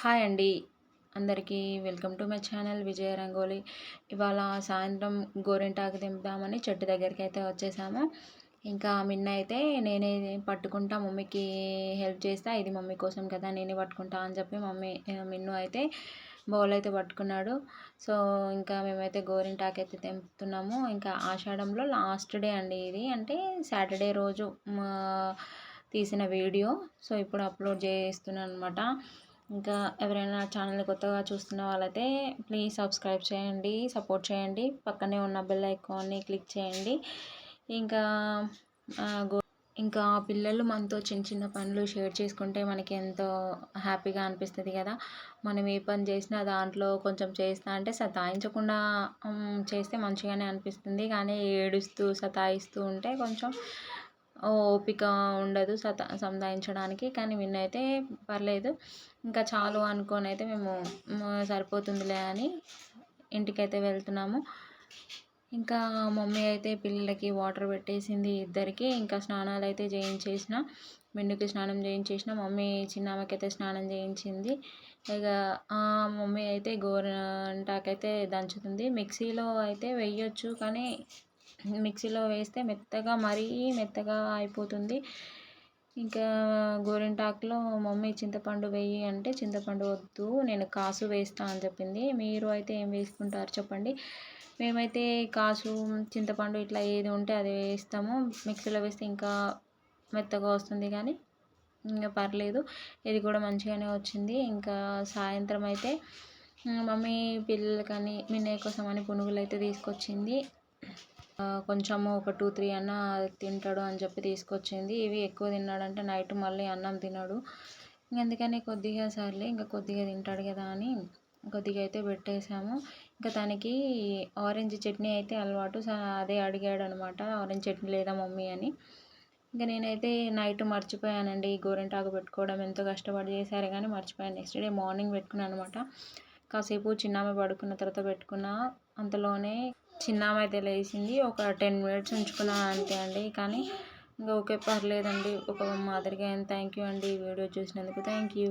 Hi అండి. అందరికీ welcome to my channel Vijaya Rangoli. ఇవాళ సాయంత్రం గోరింటాకు దింపుదామని చెట్టు దగ్గరికి అయితే వచ్చేసాము. ఇంకా మిన్న అయితే నేనే పట్టుకుంటా మమ్మీకి హెల్ప్ చేస్తా. ఇది మమ్మీ కోసం కదా నేనే పట్టుకుంటా అని చెప్పి మమ్మీ మిన్ను అయితే బౌల్ అయితే పట్టుకున్నాడు. సో ఇంకా మేమైతే గోరింటాకు అయితే తెంపుతున్నాము. ఇంకా ఆషాఢంలో లాస్ట్ డే అండి ఇది. అంటే సాటర్డే రోజు తీసిన వీడియో. సో ఇప్పుడు అప్లోడ్ చేస్తున్నాను అనమాట ఇంకా ఎవరైనా ఛానల్ కొత్తగా చూస్తున్న వాళ్ళైతే ప్లీజ్ సబ్స్క్రైబ్ చేయండి సపోర్ట్ చేయండి. పక్కనే ఉన్న బెల్ ఐకాన్ని క్లిక్ చేయండి. ఇంకా గో ఇంకా పిల్లలు మనతో చిన్న చిన్న పనులు షేర్ చేసుకుంటే మనకి ఎంతో హ్యాపీగా అనిపిస్తుంది కదా. మనం ఏ పని చేసినా దాంట్లో కొంచెం చేస్తా అంటే సతాయించకుండా చేస్తే మంచిగానే అనిపిస్తుంది. కానీ ఏడుస్తూ సతాయిస్తూ ఉంటే కొంచెం ఓపిక ఉండదు సత సంధాయించడానికి కానీ విన్నైతే పర్లేదు. ఇంకా చాలు అనుకొని అయితే మేము సరిపోతుందిలే అని ఇంటికైతే వెళ్తున్నాము. ఇంకా మమ్మీ అయితే పిల్లలకి వాటర్ పెట్టేసింది ఇద్దరికి. ఇంకా స్నానాలు అయితే చేయించేసిన. మిండుకి స్నానం చేయించేసిన. మమ్మీ చిన్నామకైతే స్నానం చేయించింది. ఇక మమ్మీ అయితే గోరంటాకైతే దంచుతుంది. మిక్సీలో అయితే వేయొచ్చు కానీ మిక్సీలో వేస్తే మెత్తగా మరీ మెత్తగా అయిపోతుంది. ఇంకా గోరింటాకులో మమ్మీ చింతపండు వేయి అంటే చింతపండు వద్దు నేను కాసు వేస్తా అని చెప్పింది. మీరు అయితే ఏం వేసుకుంటారు చెప్పండి. మేమైతే కాసు చింతపండు ఇట్లా ఏది ఉంటే అది వేస్తాము. మిక్సీలో వేస్తే ఇంకా మెత్తగా వస్తుంది కానీ ఇంకా పర్లేదు. ఇది కూడా మంచిగానే వచ్చింది. ఇంకా సాయంత్రం అయితే మమ్మీ పిల్లలకని మిన్నయ్య కోసం అని పునుగులు అయితే తీసుకొచ్చింది. కొంచెము ఒక టూ త్రీ అన్న తింటాడు అని చెప్పి తీసుకొచ్చింది. ఇవి ఎక్కువ తిన్నాడంటే నైట్ మళ్ళీ అన్నం తినడు. అందుకని కొద్దిగా సర్లే ఇంకా కొద్దిగా తింటాడు కదా అని కొద్దిగా అయితే పెట్టేసాము ఇంకా తనకి ఆరెంజ్ చట్నీ అయితే అలవాటు. అదే అడిగాడు అనమాట ఆరెంజ్ చట్నీ లేదా మమ్మీ అని. ఇంకా నేనైతే నైట్ మర్చిపోయానండి గోరింటాకు పెట్టుకోవడం ఎంతో కష్టపడి చేశారు కానీ మర్చిపోయాను. నెక్స్ట్ డే మార్నింగ్ పెట్టుకున్నాను అనమాట కాసేపు చిన్నామె పడుకున్న తర్వాత పెట్టుకున్న. అంతలోనే చిన్నామె అయితే లేచింది. ఒక టెన్ మినిట్స్ ఉంచుకున్నాను అంతే అండి. కానీ ఇంకా ఓకే పర్లేదండి. ఒక మాదిరిగా థ్యాంక్ యూ అండి వీడియో చూసినందుకు. Thank you